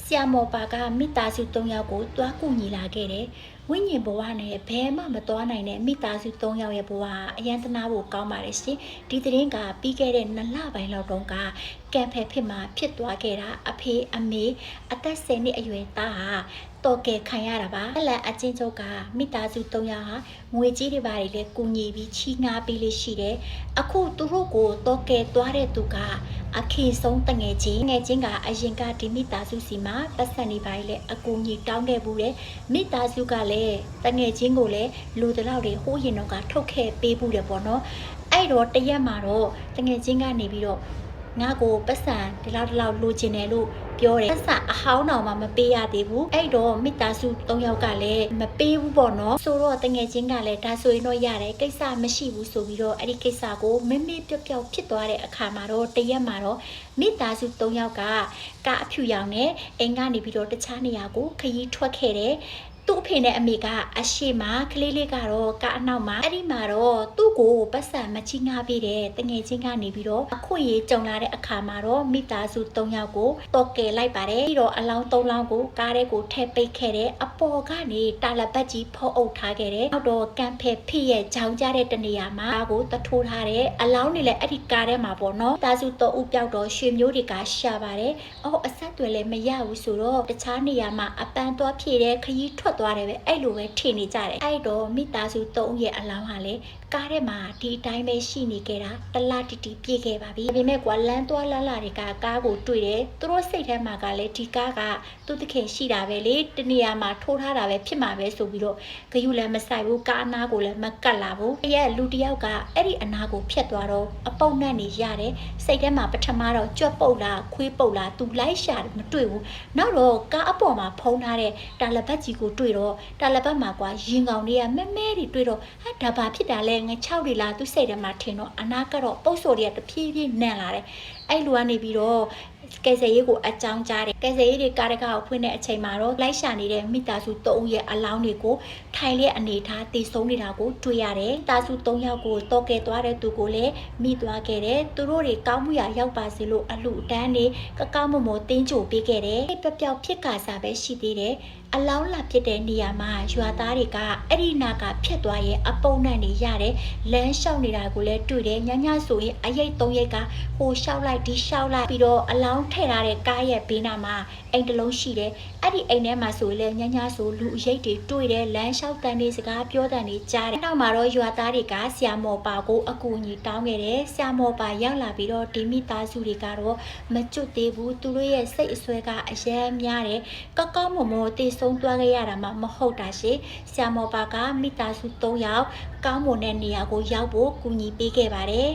ဆရာမော်ပါကမိသားစု၃ယောက်ကိုတွားကူညီလာခဲ့တယ်။ဝိညာဉ်ဘဝနဲ့ဘယ်မှမသွားနိုင်တဲ့မိသားစု၃ယောက်ရဲ့ဘဝအယံတနာဖို့ကောင်းပါတယ်ရှင်။ဒီသတင်းကပြီးခဲ့တဲ့နှစ်လပိုင်းလောက်တုန်းကကံဖယ်ဖြစ်မှာဖြစ်သွားခဲ့တာအဖေအမေအသက်10နှစ်အရွယ်သားဟာတော်ကယ်ခံရတာပါ။အလန်အချင်းချုပ်ကမိသားစု၃ယောက်ဟာငွေကြီးတွေပါတွေလည်းကူညီပြီးချီးငှားပေးလေးရှိတယ်။အခုသူတို့ကိုတော်ကယ်သွားတဲ့သူကအခေဆုံးတငယ်ချင်းငယ်ချင်းကအရင်ကဒီမိသားစုစီမှာပတ်စံနေပါလေအကူကြီးတောင်းခဲ့ဘူးတယ်မိသားစုကလည်းတငယ်ချင်းကိုလည်းလူတလောက်တွေဟိုးရင်တော့ကထုတ်ခဲ့ပေးဘူးတယ်ပေါ့နော်အဲ့တော့တရက်မှာတော့တငယ်ချင်းကနေပြီးတော့ငါကိုပတ်စံဒီလောက်ဒီလောက်လိုချင်တယ်လို့ပြောတယ်ပတ်စံအဟောင်းတော်မှမပေးရသေးဘူးအဲ့တော့မိသားစု၃ယောက်ကလည်းမပေးဘူးပေါ့နော်ဆိုတော့တငယ်ချင်းကလည်းဒါဆိုရင်တော့ရတယ်ကိစ္စမရှိဘူးဆိုပြီးတော့အဲ့ဒီကိစ္စကိုမမေ့ပျော့ပျော့ဖြစ်သွားတဲ့အခါမှာတော့တရက်မှာတော့မိသားစု၃ယောက်ကကားအဖြူရောင်နဲ့အိမ်ကနေပြီးတော့တခြားနေရာကိုခရီးထွက်ခဲ့တယ်။ သူ့အဖေနဲ့အမေကအရှိမကလေးလေးကတော့ကားအနောက်မှာအဲ့ဒီမှာတော့သူ့ကိုပတ်စံမချီငှားပေးတယ်တငယ်ချင်းကနေပြီးတော့အခွင့်အရေးကြုံလာတဲ့အခါမှာတော့မိသားစု၃ယောက်ကိုတော့ကယ်လိုက်ပါတယ်ပြီးတော့အလောင်း၃လောင်းကိုကားထဲကိုထည့်ပိတ်ခဲ့တယ်အပေါ်ကနေတာလပတ်ကြီးဖောက်အုပ်ထားခဲ့တယ်နောက်တော့ကံဖယ်ဖိရဲ့ဂျောင်းကြတဲ့တနေရာမှာကားကိုတထိုးထားတယ်အလောင်းတွေလည်းအဲ့ဒီကားထဲမှာပေါ့နော်သားစုတော့ဥပြောက်တော့ရွှေမျိုးတွေကရှာပါတယ်အော်အဆက်တွေလည်းမရဘူးဆိုတော့တခြားနေရာမှာအပန်းသွားဖြည့်တဲ့ခရီးထွက်သွားတယ်ပဲအဲ့လိုပဲထင်နေကြတယ်အဲ့တော့မိသားစု၃ရဲ့အလောင်းဟာလေကားထဲမှာဒီအတိုင်းပဲရှိနေခဲ့တာတလားတီတီပြည့်ခဲ့ပါပြီဒါပေမဲ့ကွာလမ်းသွားလမ်းလာတွေကကားကိုတွေ့တယ်သူတို့စိတ်ထဲမှာကလည်းဒီကားကသူ့တခင်ရှိတာပဲလေတနေရာမှာထိုးထားတာပဲဖြစ်မှာပဲဆိုပြီးတော့ဂယုလည်းမဆိုင်ဘူးကားအနာကိုလည်းမကတ်လာဘူးအဲ့ရဲ့လူတစ်ယောက်ကအဲ့ဒီအနာကိုဖျက်သွားတော့အပုတ်နဲ့နေရတယ်စိတ်ထဲမှာပထမတော့ကြွက်ပုတ်လားခွေးပုတ်လားသူလိုက်ရှာတယ်မတွေ့ဘူးနောက်တော့ကားအပေါ်မှာဖုံးထားတဲ့တာလပတ်ကြီးကိုတွေ့တော့တာလပတ်မှာကွာရင်ကောင်တွေကမဲမဲတွေတွေ့တော့ဟာဒါဘာဖြစ်တာလဲငချောက်တွေလားသူစိတ်ထဲမှာထင်တော့အနာကတော့ပုတ်ဆိုတွေကတဖြည်းဖြည်းနန်လာတယ်အဲ့လူကနေပြီးတော့ကယ်ဆယ်ရေးကိုအကြောင်းကြားတယ်ကယ်ဆယ်ရေးတွေကားတကားကိုဖွင့်တဲ့အချိန်မှာတော့လိုက်ရှာနေတဲ့မိသားစု၃ဦးရဲ့အလောင်းတွေကိုထိုင်လက်အနေထားတည်ဆုံးနေတာကိုတွေ့ရတယ်။တာစု၃ယောက်ကိုတော့ကဲသွားတဲ့သူကိုလည်းမိသွားခဲ့တယ်။သူတို့တွေကောင်းမှုရရောက်ပါစေလို့အလှအတန်းနေကကောက်မမောတင်းကြိုပေးခဲ့တယ်။ပျောက်ပျောက်ဖြစ်ကာစားပဲရှိသေးတယ်။ အလောင်းလာဖြစ်တဲ့နေရာမှာရွာသားတွေကအဲ့ဒီနာကဖြတ်သွားရဲ့အပုံနဲ့နေရတယ်လမ်းလျှောက်နေတာကိုလည်းတွေ့တယ်ညညဆိုရင်အရိတ်၃ရိတ်ကဟိုလျှောက်လိုက်ဒီလျှောက်လိုက်ပြီးတော့အလောင်းထည့်ထားတဲ့ကားရဲ့ဘေးနားမှာအိမ်တစ်လုံးရှိတယ်အဲ့ဒီအိမ်ထဲမှာဆိုရင်လည်းညညဆိုလူအရိတ်တွေတွေ့တယ်လမ်းလျှောက်တန်တွေစကားပြောတန်တွေကြားတယ်နောက်မှာတော့ရွာသားတွေကဆရာမော်ပါကိုအကူအညီတောင်းခဲ့တယ်ဆရာမော်ပါရောက်လာပြီးတော့ဒီမိသားစုတွေကတော့မကျွတ်သေးဘူးသူတို့ရဲ့စိတ်အဆွဲကအယမ်းများတယ်ကောက်ကောက်မမောတည်ဆုံးသွားခဲ့ရတာမှမဟုတ်တာရှင်ဆရာမောပါကမိသားစု၃ယောက်ကောင်းမွန်တဲ့နေရာကိုရောက်ဖို့ကူညီပေးခဲ့ပါတယ်